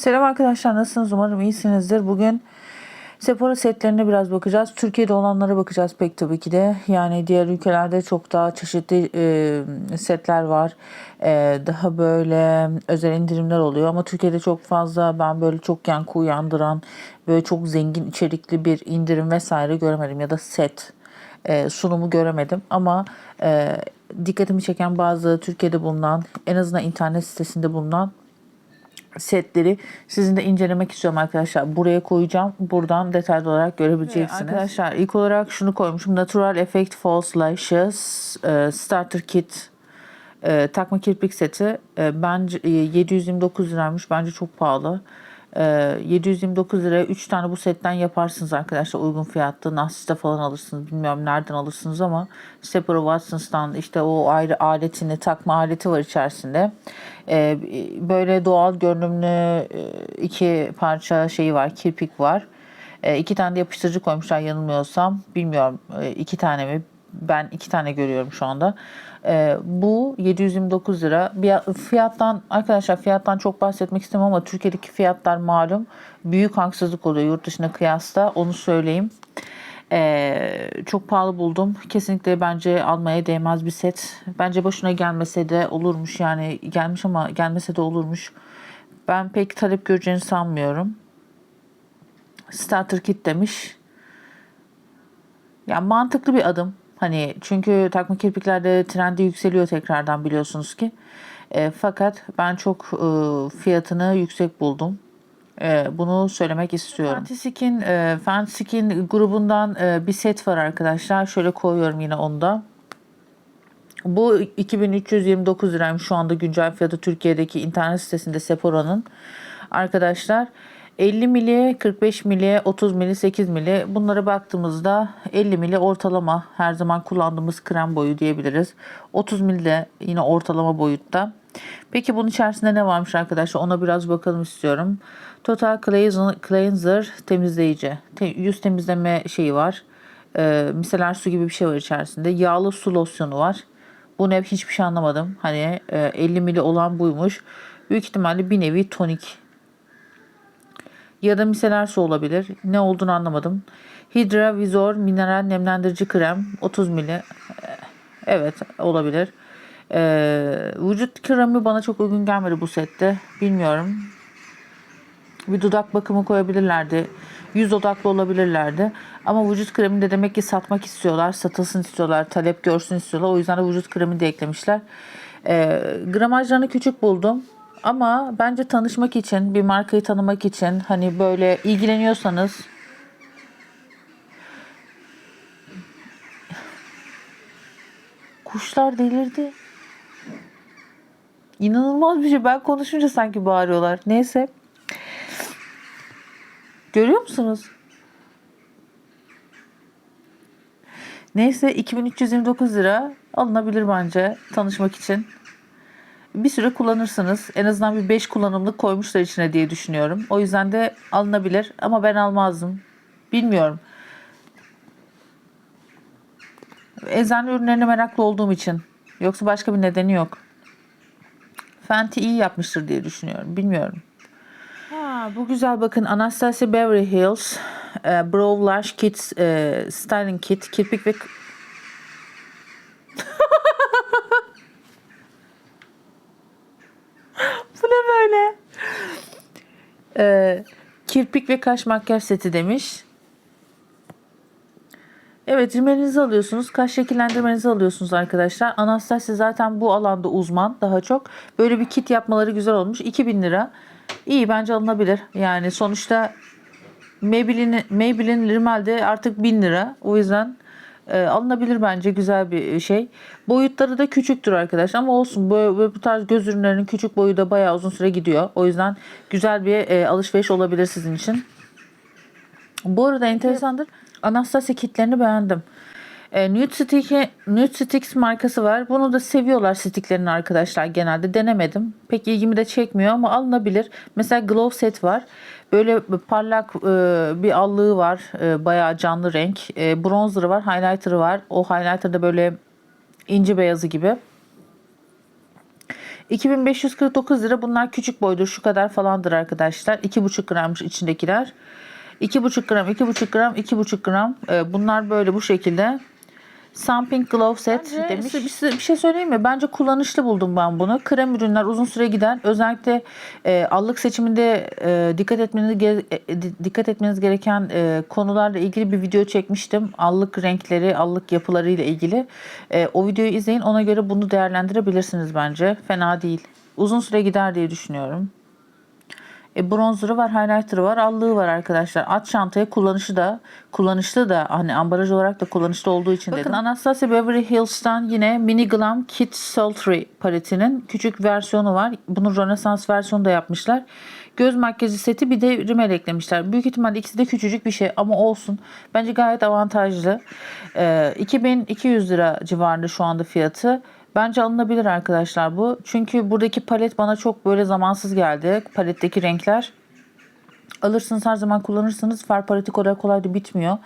Selam arkadaşlar nasılsınız? Umarım iyisinizdir. Bugün Sephora setlerine biraz bakacağız. Türkiye'de olanlara bakacağız pek tabii ki de. Yani diğer ülkelerde çok daha çeşitli e, setler var. E, daha böyle özel indirimler oluyor. Ama Türkiye'de çok fazla ben böyle çok yankı uyandıran, böyle çok zengin içerikli bir indirim vesaire göremedim. Ya da set e, sunumu göremedim. Ama e, dikkatimi çeken bazı Türkiye'de bulunan, en azından internet sitesinde bulunan setleri sizin de incelemek istiyorum arkadaşlar. Buraya koyacağım. Buradan detaylı olarak görebileceksiniz. arkadaşlar ilk olarak şunu koymuşum. Natural Effect False Lashes e, Starter Kit e, takma kirpik seti. E, bence e, 729 liraymış. Bence çok pahalı. E, 729 liraya 3 tane bu setten yaparsınız arkadaşlar uygun fiyatta. Nasiste falan alırsınız. Bilmiyorum nereden alırsınız ama Sephora Watson's'tan işte o ayrı aletini takma aleti var içerisinde. E, böyle doğal görünümlü e, iki parça şeyi var. Kirpik var. E, iki tane de yapıştırıcı koymuşlar yanılmıyorsam. Bilmiyorum e, iki tane mi? Ben iki tane görüyorum şu anda. E, bu 729 lira. Bir fiyattan arkadaşlar fiyattan çok bahsetmek istemem ama Türkiye'deki fiyatlar malum büyük haksızlık oluyor yurt dışına kıyasla onu söyleyeyim. E, çok pahalı buldum. Kesinlikle bence almaya değmez bir set. Bence başına gelmese de olurmuş yani gelmiş ama gelmese de olurmuş. Ben pek talep göreceğini sanmıyorum. Starter kit demiş. Yani mantıklı bir adım. Hani çünkü takma kirpiklerde trendi yükseliyor tekrardan biliyorsunuz ki. E, fakat ben çok e, fiyatını yüksek buldum. E, bunu söylemek istiyorum. Fantastic'in e, Fantastic'in grubundan e, bir set var arkadaşlar. Şöyle koyuyorum yine onu da. Bu 2329 liraymış şu anda güncel fiyatı Türkiye'deki internet sitesinde Sephora'nın. Arkadaşlar 50 mili, 45 mili, 30 mili, 8 mili bunlara baktığımızda 50 mili ortalama her zaman kullandığımız krem boyu diyebiliriz. 30 mili de yine ortalama boyutta. Peki bunun içerisinde ne varmış arkadaşlar ona biraz bakalım istiyorum. Total Cleanser temizleyici. Yüz temizleme şeyi var. Ee, miseler su gibi bir şey var içerisinde. Yağlı su losyonu var. Bu ne hiçbir şey anlamadım. Hani e, 50 mili olan buymuş. Büyük ihtimalle bir nevi tonik ya da miseler su olabilir. Ne olduğunu anlamadım. Hydra Visor mineral nemlendirici krem 30 mili. Evet olabilir. Ee, vücut kremi bana çok uygun gelmedi bu sette. Bilmiyorum. Bir dudak bakımı koyabilirlerdi. Yüz odaklı olabilirlerdi. Ama vücut kremini de demek ki satmak istiyorlar. Satılsın istiyorlar. Talep görsün istiyorlar. O yüzden de vücut kremini de eklemişler. Ee, gramajlarını küçük buldum. Ama bence tanışmak için, bir markayı tanımak için hani böyle ilgileniyorsanız Kuşlar delirdi. İnanılmaz bir şey. Ben konuşunca sanki bağırıyorlar. Neyse. Görüyor musunuz? Neyse 2329 lira alınabilir bence tanışmak için bir süre kullanırsınız. En azından bir 5 kullanımlık koymuşlar içine diye düşünüyorum. O yüzden de alınabilir ama ben almazdım. Bilmiyorum. Eczane ürünlerine meraklı olduğum için. Yoksa başka bir nedeni yok. Fenty iyi yapmıştır diye düşünüyorum. Bilmiyorum. Ha, bu güzel bakın Anastasia Beverly Hills e, Brow Lash Kit e, Styling Kit kirpik ve Bu ne böyle? Ee, kirpik ve kaş makyaj seti demiş. Evet rimelinizi alıyorsunuz. Kaş şekillendirmenizi alıyorsunuz arkadaşlar. Anastasia zaten bu alanda uzman daha çok. Böyle bir kit yapmaları güzel olmuş. 2000 lira. İyi bence alınabilir. Yani sonuçta Maybelline, Maybelline Rimmel artık 1000 lira. O yüzden e, alınabilir bence güzel bir şey. Boyutları da küçüktür arkadaşlar ama olsun bu, bu tarz göz ürünlerinin küçük boyu da bayağı uzun süre gidiyor. O yüzden güzel bir e, alışveriş olabilir sizin için. Bu arada enteresandır. Anastasia kitlerini beğendim. E, Nude, Stick, Nude Sticks markası var. Bunu da seviyorlar sticklerini arkadaşlar genelde. Denemedim. Pek ilgimi de çekmiyor ama alınabilir. Mesela Glow Set var. Böyle parlak e, bir allığı var. E, bayağı canlı renk. E, bronzer'ı var. Highlighter'ı var. O highlighter da böyle ince beyazı gibi. 2549 lira. Bunlar küçük boydur. Şu kadar falandır arkadaşlar. 2,5 grammış içindekiler. 2,5 gram, 2,5 gram, 2,5 gram. Ee, bunlar böyle bu şekilde. Something Glove Set Bence demiş. Size bir şey söyleyeyim mi? Bence kullanışlı buldum ben bunu. Krem ürünler uzun süre gider. Özellikle e, allık seçiminde e, dikkat etmeniz e, di- dikkat etmeniz gereken e, konularla ilgili bir video çekmiştim. Allık renkleri, allık yapıları ile ilgili. E, o videoyu izleyin. Ona göre bunu değerlendirebilirsiniz bence. Fena değil. Uzun süre gider diye düşünüyorum. E, bronzer'ı var, highlighter'ı var, allığı var arkadaşlar. At çantaya kullanışı da, kullanışlı da hani ambalaj olarak da kullanışlı olduğu için dedim. Anastasia Beverly Hills'tan yine Mini Glam Kit Sultry paletinin küçük versiyonu var. Bunun Rönesans versiyonu da yapmışlar. Göz makyajı seti bir de rimel eklemişler. Büyük ihtimalle ikisi de küçücük bir şey ama olsun. Bence gayet avantajlı. E, 2200 lira civarında şu anda fiyatı. Bence alınabilir arkadaşlar bu. Çünkü buradaki palet bana çok böyle zamansız geldi. Paletteki renkler. Alırsınız her zaman kullanırsınız. Far paleti kolay kolay da bitmiyor.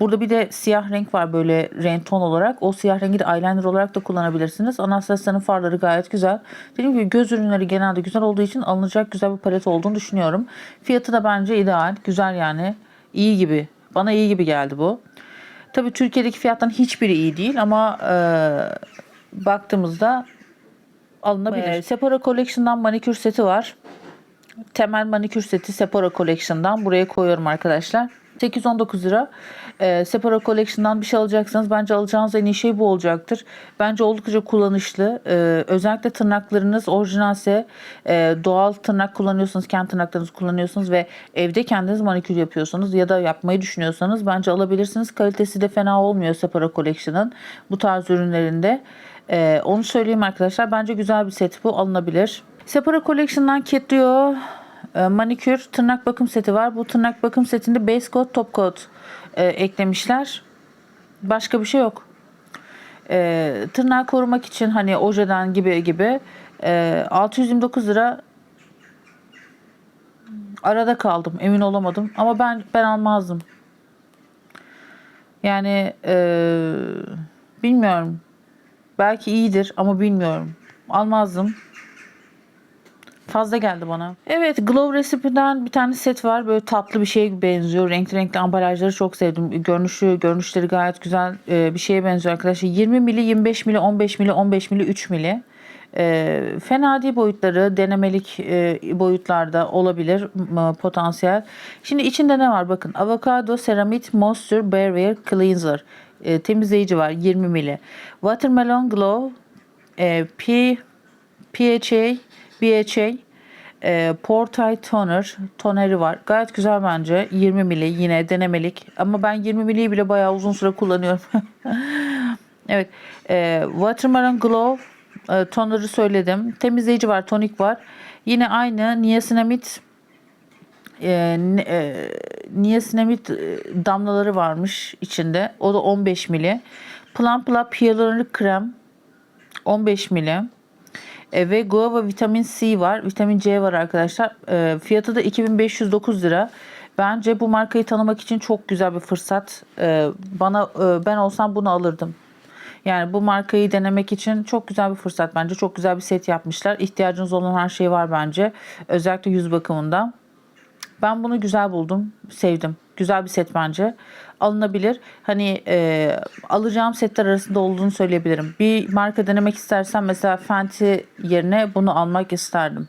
Burada bir de siyah renk var böyle renk ton olarak. O siyah rengi de eyeliner olarak da kullanabilirsiniz. Anastasia'nın farları gayet güzel. Dediğim gibi göz ürünleri genelde güzel olduğu için alınacak güzel bir palet olduğunu düşünüyorum. Fiyatı da bence ideal. Güzel yani. İyi gibi. Bana iyi gibi geldi bu. Tabii Türkiye'deki fiyattan hiçbiri iyi değil ama e, baktığımızda alınabilir. Ee, Sephora Collection'dan manikür seti var. Temel manikür seti Sephora Collection'dan buraya koyuyorum arkadaşlar. 819 lira. Ee, Sephora Collection'dan bir şey alacaksanız bence alacağınız en iyi şey bu olacaktır. Bence oldukça kullanışlı. Ee, özellikle tırnaklarınız orijinalse e, doğal tırnak kullanıyorsanız, kendi tırnaklarınızı kullanıyorsunuz ve evde kendiniz manikür yapıyorsanız ya da yapmayı düşünüyorsanız bence alabilirsiniz. Kalitesi de fena olmuyor Sephora Collection'ın bu tarz ürünlerinde. Ee, onu söyleyeyim arkadaşlar. Bence güzel bir set bu. Alınabilir. Sephora Collection'dan Kit Rio e, manikür tırnak bakım seti var. Bu tırnak bakım setinde base coat, top coat e, eklemişler. Başka bir şey yok. E, tırnağı korumak için hani ojeden gibi gibi e, 629 lira arada kaldım. Emin olamadım. Ama ben ben almazdım. Yani e, bilmiyorum. Belki iyidir ama bilmiyorum. Almazdım. Fazla geldi bana. Evet Glow Recipe'den bir tane set var. Böyle tatlı bir şeye benziyor. Renkli renkli ambalajları çok sevdim. Görünüşü, görünüşleri gayet güzel e, bir şeye benziyor arkadaşlar. 20 mili, 25 mili, 15 mili, 15 mili, 3 mili. E, fena değil boyutları. Denemelik e, boyutlarda olabilir m- potansiyel. Şimdi içinde ne var? Bakın avokado, seramit, moisture, barrier, cleanser. E, temizleyici var 20 mili. Watermelon Glow, e, P, PHA, BHA, e, Portay Toner, toneri var. Gayet güzel bence. 20 mili yine denemelik. Ama ben 20 miliyi bile bayağı uzun süre kullanıyorum. evet. E, Watermelon Glow e, toner'ı söyledim. Temizleyici var, tonik var. Yine aynı niacinamide e, e, niacinamide e, damlaları varmış içinde. O da 15 mili. Plum Plum hyaluronik krem 15 mili. E, ve guava vitamin C var. Vitamin C var arkadaşlar. E, fiyatı da 2509 lira. Bence bu markayı tanımak için çok güzel bir fırsat. E, bana e, ben olsam bunu alırdım. Yani bu markayı denemek için çok güzel bir fırsat bence. Çok güzel bir set yapmışlar. İhtiyacınız olan her şey var bence. Özellikle yüz bakımında. Ben bunu güzel buldum. Sevdim. Güzel bir set bence. Alınabilir. Hani e, alacağım setler arasında olduğunu söyleyebilirim. Bir marka denemek istersen mesela Fenty yerine bunu almak isterdim.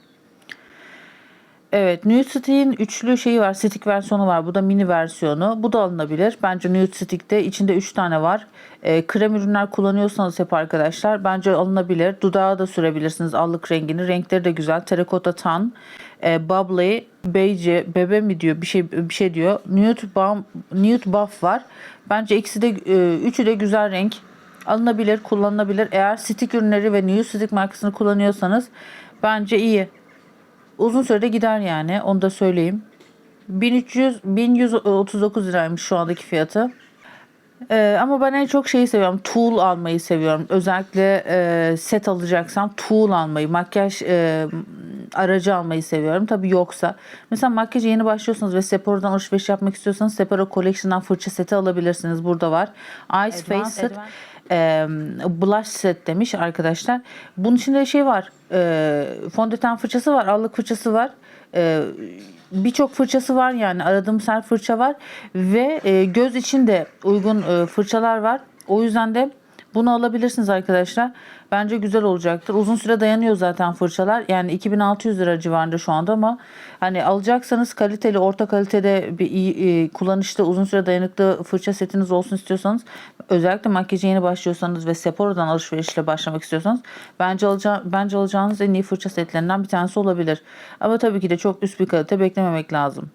Evet, Nude Stick'in üçlü şeyi var. Stick versiyonu var. Bu da mini versiyonu. Bu da alınabilir. Bence Nude Stick'te içinde 3 tane var. E, krem ürünler kullanıyorsanız hep arkadaşlar bence alınabilir. Dudağa da sürebilirsiniz allık rengini. Renkleri de güzel. Terracotta tan, e, bubbly, beige, bebe mi diyor bir şey bir şey diyor. Nude balm, nude buff var. Bence ikisi de e, üçü de güzel renk. Alınabilir, kullanılabilir. Eğer stick ürünleri ve Nude Stick markasını kullanıyorsanız bence iyi uzun sürede gider yani. Onu da söyleyeyim. 1300 1139 liraymış şu andaki fiyatı. Ee, ama ben en çok şeyi seviyorum. Tool almayı seviyorum. Özellikle e, set alacaksam tool almayı, makyaj e, aracı almayı seviyorum. Tabii yoksa. Mesela makyaja yeni başlıyorsanız ve Sephora'dan alışveriş yapmak istiyorsanız Sephora Collection'dan fırça seti alabilirsiniz. Burada var. Ice Face Set. E, blush set demiş arkadaşlar. Bunun içinde şey var. E, fondöten fırçası var. Allık fırçası var. E, Birçok fırçası var yani. Aradığım her fırça var. Ve e, göz için de uygun e, fırçalar var. O yüzden de bunu alabilirsiniz arkadaşlar. Bence güzel olacaktır. Uzun süre dayanıyor zaten fırçalar. Yani 2600 lira civarında şu anda ama hani alacaksanız kaliteli, orta kalitede bir iyi, e, kullanışlı, uzun süre dayanıklı fırça setiniz olsun istiyorsanız özellikle makyaja yeni başlıyorsanız ve Sephora'dan alışverişle başlamak istiyorsanız bence alaca bence alacağınız en iyi fırça setlerinden bir tanesi olabilir. Ama tabii ki de çok üst bir kalite beklememek lazım.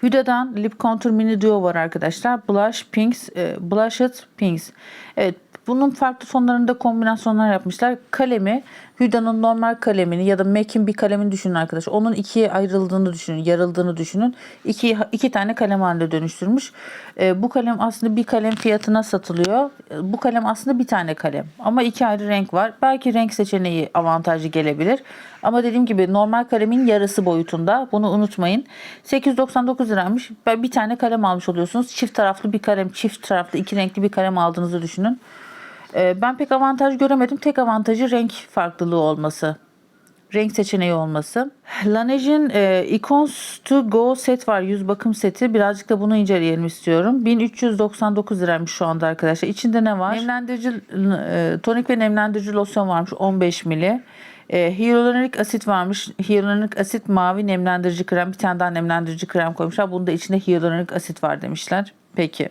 Huda'dan Lip Contour Mini Duo var arkadaşlar. Blush Pinks, e, Blushed Pinks. Evet bunun farklı tonlarında kombinasyonlar yapmışlar. Kalemi Huda'nın normal kalemini ya da MAC'in bir kalemini düşünün arkadaşlar. Onun ikiye ayrıldığını düşünün, yarıldığını düşünün. İki, iki tane kalem haline dönüştürmüş. E, bu kalem aslında bir kalem fiyatına satılıyor. E, bu kalem aslında bir tane kalem. Ama iki ayrı renk var. Belki renk seçeneği avantajlı gelebilir. Ama dediğim gibi normal kalemin yarısı boyutunda. Bunu unutmayın. 899 liraymış. Bir tane kalem almış oluyorsunuz. Çift taraflı bir kalem, çift taraflı iki renkli bir kalem aldığınızı düşünün. Ee, Ben pek avantaj göremedim. Tek avantajı renk farklılığı olması. Renk seçeneği olması. Laneige'in e, Icons to Go set var. Yüz bakım seti. Birazcık da bunu inceleyelim istiyorum. 1399 liraymış şu anda arkadaşlar. İçinde ne var? Nemlendirici, e, tonik ve nemlendirici losyon varmış. 15 mili. E, hyaluronik asit varmış. Hyaluronik asit mavi nemlendirici krem. Bir tane daha nemlendirici krem koymuşlar. Bunda içinde hyaluronik asit var demişler. Peki.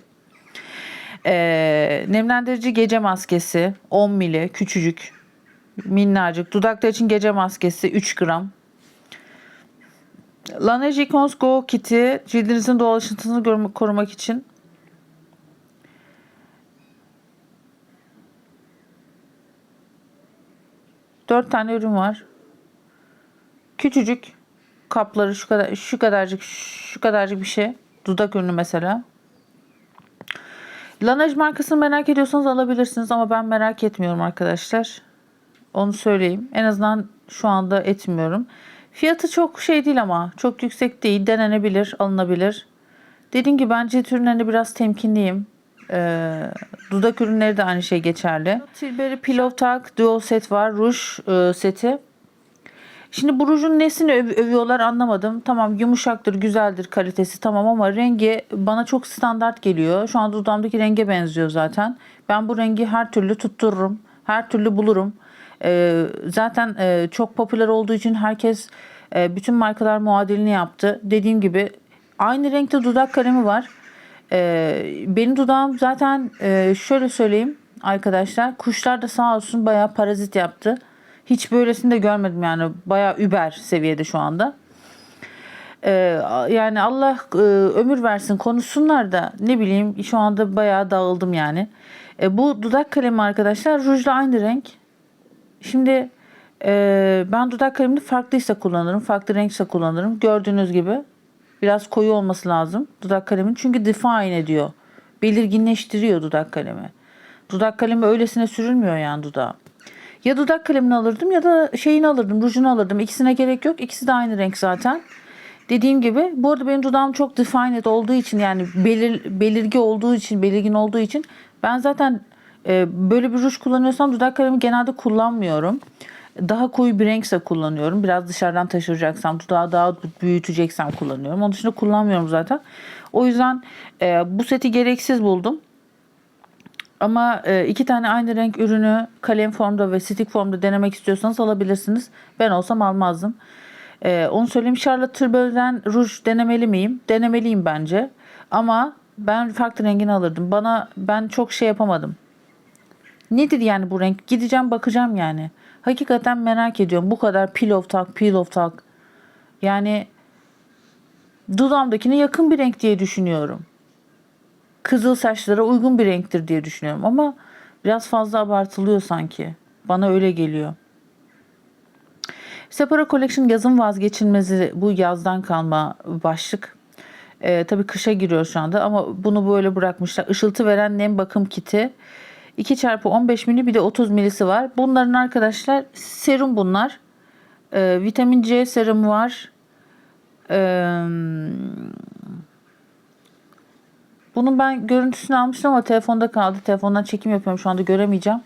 E, nemlendirici gece maskesi 10 mili küçücük minnacık. Dudaklar için gece maskesi 3 gram. Laneige Icons Go Kit'i cildinizin doğal ışıntısını görme- korumak için Dört tane ürün var. Küçücük kapları şu kadar şu kadarcık şu kadarcık bir şey. Dudak ürünü mesela. Laneige markasını merak ediyorsanız alabilirsiniz ama ben merak etmiyorum arkadaşlar. Onu söyleyeyim. En azından şu anda etmiyorum. Fiyatı çok şey değil ama çok yüksek değil. Denenebilir, alınabilir. Dediğim gibi ben cilt ürünlerine biraz temkinliyim. Ee, dudak ürünleri de aynı şey geçerli. Tilbury Pillow Talk Duo Set var. Ruj e, seti. Şimdi bu rujun nesini öv- övüyorlar anlamadım. Tamam yumuşaktır, güzeldir kalitesi tamam ama rengi bana çok standart geliyor. Şu an dudağımdaki renge benziyor zaten. Ben bu rengi her türlü tuttururum. Her türlü bulurum. Ee, zaten e, çok popüler olduğu için herkes e, bütün markalar muadilini yaptı. Dediğim gibi aynı renkte dudak kalemi var. Ee, benim dudağım zaten e, şöyle söyleyeyim arkadaşlar. Kuşlar da sağ olsun bayağı parazit yaptı. Hiç böylesini de görmedim yani. Bayağı über seviyede şu anda. Ee, yani Allah e, ömür versin konuşsunlar da ne bileyim şu anda bayağı dağıldım yani. E, bu dudak kalemi arkadaşlar rujla aynı renk. Şimdi e, ben dudak kalemini farklıysa kullanırım. Farklı renkse kullanırım. Gördüğünüz gibi biraz koyu olması lazım dudak kalemin. Çünkü define ediyor. Belirginleştiriyor dudak kalemi. Dudak kalemi öylesine sürülmüyor yani dudağa. Ya dudak kalemini alırdım ya da şeyini alırdım, rujunu alırdım. İkisine gerek yok. İkisi de aynı renk zaten. Dediğim gibi bu arada benim dudağım çok defined olduğu için yani belir, belirgi olduğu için, belirgin olduğu için ben zaten e, böyle bir ruj kullanıyorsam dudak kalemi genelde kullanmıyorum. Daha koyu bir renkse kullanıyorum. Biraz dışarıdan taşıracaksam, dudağı daha büyüteceksem kullanıyorum. Onun dışında kullanmıyorum zaten. O yüzden e, bu seti gereksiz buldum. Ama e, iki tane aynı renk ürünü kalem formda ve stick formda denemek istiyorsanız alabilirsiniz. Ben olsam almazdım. E, onu söyleyeyim. Charlotte Tilbury'den ruj denemeli miyim? Denemeliyim bence. Ama ben farklı rengini alırdım. Bana ben çok şey yapamadım. Nedir yani bu renk? Gideceğim bakacağım yani. Hakikaten merak ediyorum. Bu kadar pillow talk, pillow talk. Yani dudağımdakine yakın bir renk diye düşünüyorum kızıl saçlara uygun bir renktir diye düşünüyorum ama biraz fazla abartılıyor sanki. Bana öyle geliyor. Sephora Collection yazın vazgeçilmezi bu yazdan kalma başlık. Ee, tabii kışa giriyor şu anda ama bunu böyle bırakmışlar. Işıltı veren nem bakım kiti. 2 çarpı 15 mili bir de 30 milisi var. Bunların arkadaşlar serum bunlar. Ee, vitamin C serumu var. Ee, Bunun ben görüntüsünü almıştım ama telefonda kaldı. Telefondan çekim yapıyorum şu anda göremeyeceğim.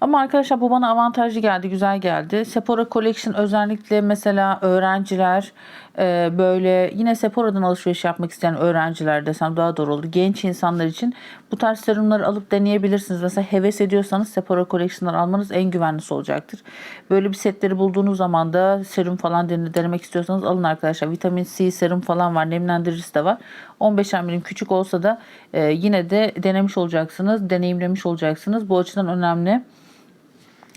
Ama arkadaşlar bu bana avantajlı geldi, güzel geldi. Sephora Collection özellikle mesela öğrenciler e, böyle yine Sephora'dan alışveriş yapmak isteyen öğrenciler desem daha doğru olur. Genç insanlar için bu tarz serumları alıp deneyebilirsiniz. Mesela heves ediyorsanız Sephora Collection'dan almanız en güvenlisi olacaktır. Böyle bir setleri bulduğunuz zaman da serum falan dene- denemek istiyorsanız alın arkadaşlar. Vitamin C serum falan var, nemlendiricisi de var. 15 milim küçük olsa da e, yine de denemiş olacaksınız, deneyimlemiş olacaksınız. Bu açıdan önemli.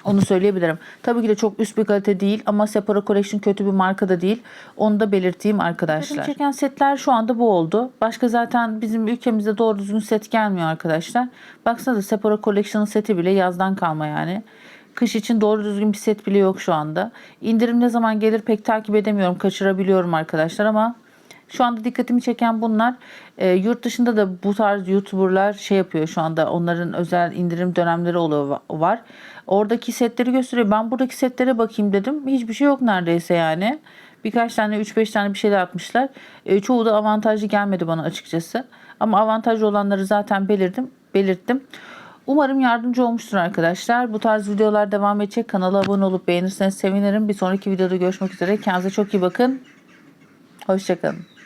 Onu söyleyebilirim. Tabii ki de çok üst bir kalite değil ama Sephora Collection kötü bir marka da değil. Onu da belirteyim arkadaşlar. çeken setler şu anda bu oldu. Başka zaten bizim ülkemizde doğru düzgün set gelmiyor arkadaşlar. Baksanıza Sephora Collection'ın seti bile yazdan kalma yani. Kış için doğru düzgün bir set bile yok şu anda. İndirim ne zaman gelir pek takip edemiyorum. Kaçırabiliyorum arkadaşlar ama şu anda dikkatimi çeken bunlar. E, yurt dışında da bu tarz YouTuber'lar şey yapıyor şu anda. Onların özel indirim dönemleri oluyor var. Oradaki setleri gösteriyor. Ben buradaki setlere bakayım dedim. Hiçbir şey yok neredeyse yani. Birkaç tane 3-5 tane bir şeyler atmışlar. E, çoğu da avantajlı gelmedi bana açıkçası. Ama avantajlı olanları zaten belirttim. belirttim. Umarım yardımcı olmuştur arkadaşlar. Bu tarz videolar devam edecek. Kanala abone olup beğenirseniz sevinirim. Bir sonraki videoda görüşmek üzere. Kendinize çok iyi bakın. Hoşçakalın.